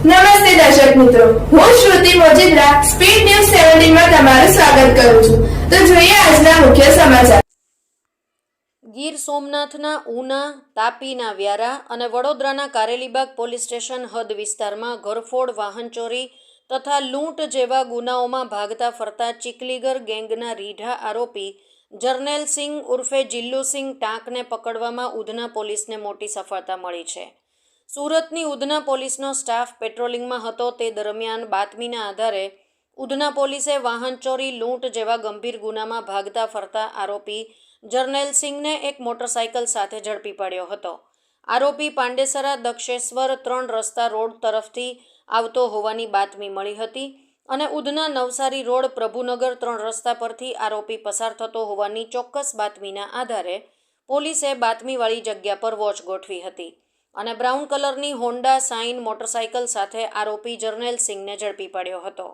નમસ્તે દર્શક મિત્રો. હું શ્રુતિ મોજીદ્રા સ્પીડ ન્યૂઝ સેવન્ટીનમાં તમારું સ્વાગત કરું છું. તો જોઈએ આજના મુખ્ય સમાચાર. ગીર સોમનાથના ઉના, તાપીના વ્યારા અને વડોદરાના કારેલીબાગ પોલીસ સ્ટેશન હદ વિસ્તારમાં ઘરફોડ, વાહન ચોરી તથા લૂંટ જેવા ગુનાઓમાં ભાગતા ફરતા ચીકલીગર ગેંગના રીઢા આરોપી જર્નેલ સિંહ ઉર્ફે જિલ્લુસિંહ ટાંકને પકડવામાં ઉધના પોલીસને મોટી સફળતા મળી છે. સુરતની ઉધના પોલીસનો સ્ટાફ પેટ્રોલિંગમાં હતો. તે દરમિયાન બાતમીના આધારે ઉધના પોલીસે વાહન ચોરી, લૂંટ જેવા ગંભીર ગુનામાં ભાગતા ફરતા આરોપી જર્નેલ સિંહને એક મોટરસાયકલ સાથે ઝડપી પાડ્યો હતો. આરોપી પાંડેસરા દક્ષેશ્વર ત્રણ રસ્તા રોડ તરફથી આવતો હોવાની બાતમી મળી હતી અને ઉધના નવસારી રોડ પ્રભુનગર ત્રણ રસ્તા પરથી આરોપી પસાર થતો હોવાની ચોક્કસ બાતમીના આધારે પોલીસે બાતમીવાળી જગ્યા પર વોચ ગોઠવી હતી. અને બ્રાઉન કલરની હોન્ડા સાઇન મોટરસાયકલ સાથે આરોપી જર્નેલ સિંહને ઝડપી પાડ્યો હતો.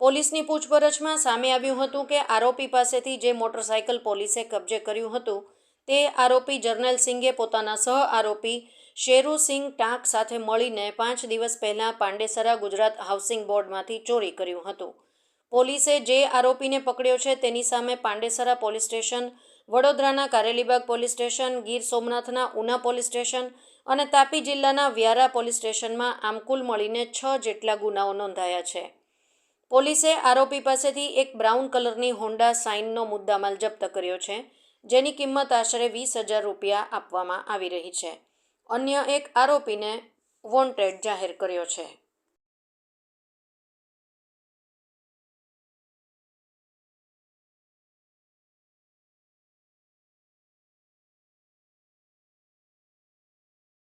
પોલીસની પૂછપરછમાં સામે આવ્યું હતું કે આરોપી પાસેથી જે મોટરસાયકલ પોલીસે કબજે કર્યું હતું, તે આરોપી જર્નેલ સિંઘે પોતાના સહ આરોપી શેરુ સિંહ ટાંક સાથે મળીને પાંચ દિવસ પહેલાં પાંડેસરા ગુજરાત હાઉસિંગ બોર્ડમાંથી ચોરી કર્યું હતું. પોલીસે જે આરોપીને પકડ્યો છે તેની સામે પાંડેસરા પોલીસ સ્ટેશન, વડોદરાના કારેલીબાગ પોલીસ સ્ટેશન, ગીર સોમનાથના ઉના પોલીસ સ્ટેશન અને તાપી જિલ્લાના વ્યારા પોલીસ સ્ટેશનમાં આમ કુલ મળીને છ જેટલા ગુનાઓ નોંધાયા છે. પોલીસે આરોપી પાસેથી એક બ્રાઉન કલરની હોન્ડા સાઇનનો મુદ્દામાલ જપ્ત કર્યો છે, જેની કિંમત આશરે વીસ હજાર રૂપિયા આપવામાં આવી રહી છે. અન્ય એક આરોપીને વોન્ટેડ જાહેર કર્યો છે.